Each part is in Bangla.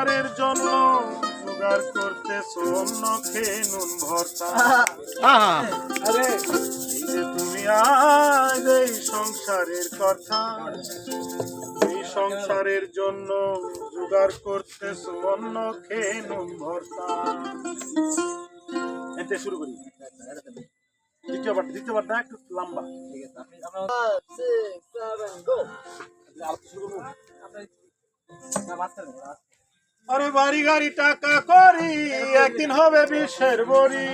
সংসারের জন্য জোগাড় করতেছ অন্য খেয়ে নুন ভর্তা। আরে এই যে তুমি আজ এই সংসারের কথা এই সংসারের জন্য জোগাড় করতেছ অন্য খেয়ে নুন ভর্তা। এতে শুরু করি। দ্বিতীয়বার দ্বিতীয়বারটা একটু লম্বা। ঠিক আছে আমরা শুরু করব। আরে বাড়ি গাড়ি টাকা করি একদিন হবে বিশ্বের বড়ি।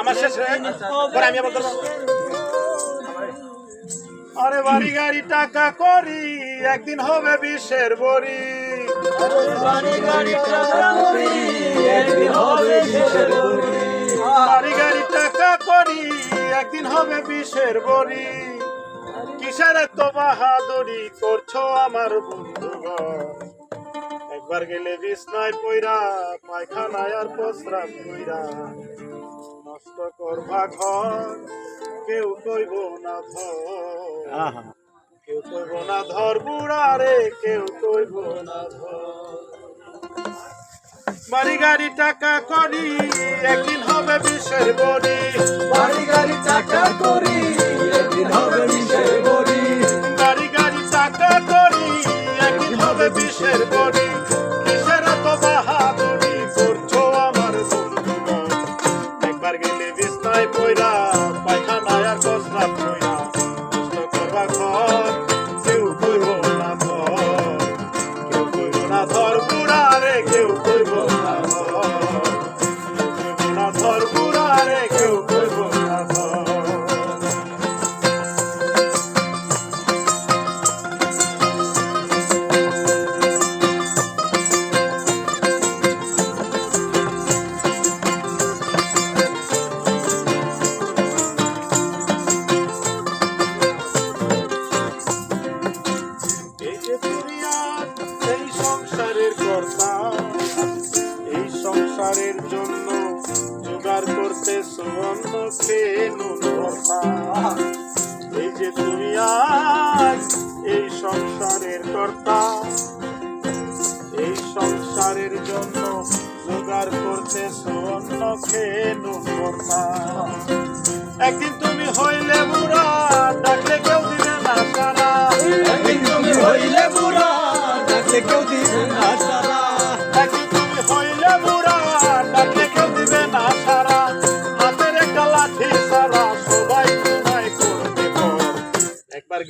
আমার শেষ রে পরে আমি আবার ধরবো। আরে বাড়ি গাড়ি টাকা করি একদিন হবে বিশ্বের বড়ি। বাড়ি গাড়ি টাকা করি একদিন হবে শেষের বড়ি। বাড়ি গাড়ি টাকা করি একদিন হবে বিষের বড়ি কিসের তো বাহাদুরি করছ আমার বন্ধুগণ? একবার গেলে বিছনায় পইরা পায়খানায় আর প্রস্রাব কইরা। নষ্ট করবা ঘর কেউ কইব না ধর। কেউ কইব না ধর বুড়া রে কেউ কইব না ধর। বাড়ি গাড়ি টাকা করি একদিন হবে বিষের বড়ি। বাড়ি গাড়ি টাকা করি একদিন হবে শেষের বড়ি। গাড়ি গাড়ি টাকা করি একদিন হবে বিষের বড়ি। কিসের তো বাহাদুরি করছ আমার একবার গেলে বিছনায় পয়রা পায়খানায় আর কসরা পয়রা। নষ্ট করবা করতে সুবর্ণ। এই যে দুনিয়া এই সংসারের কর্তা এই সংসারের জন্য জোগাড় করতে সুবর্ণ খেয়ে নুন ভর্তা। একদিন তুমি হইলে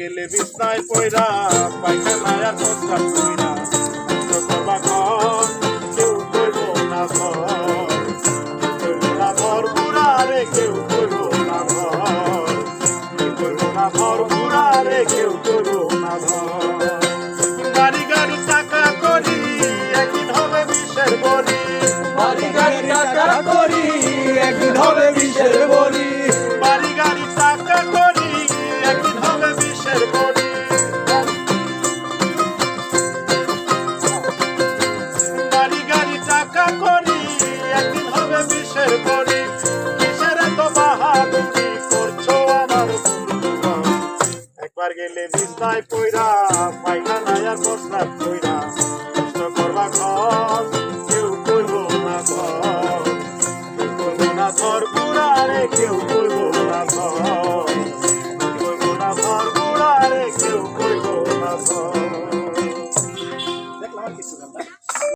গেলে বিছনায় পয়রা পায়খানায় আর গেলে বিস্তায় পয়রা পায়খানায় আর প্রস্রাব কইরা।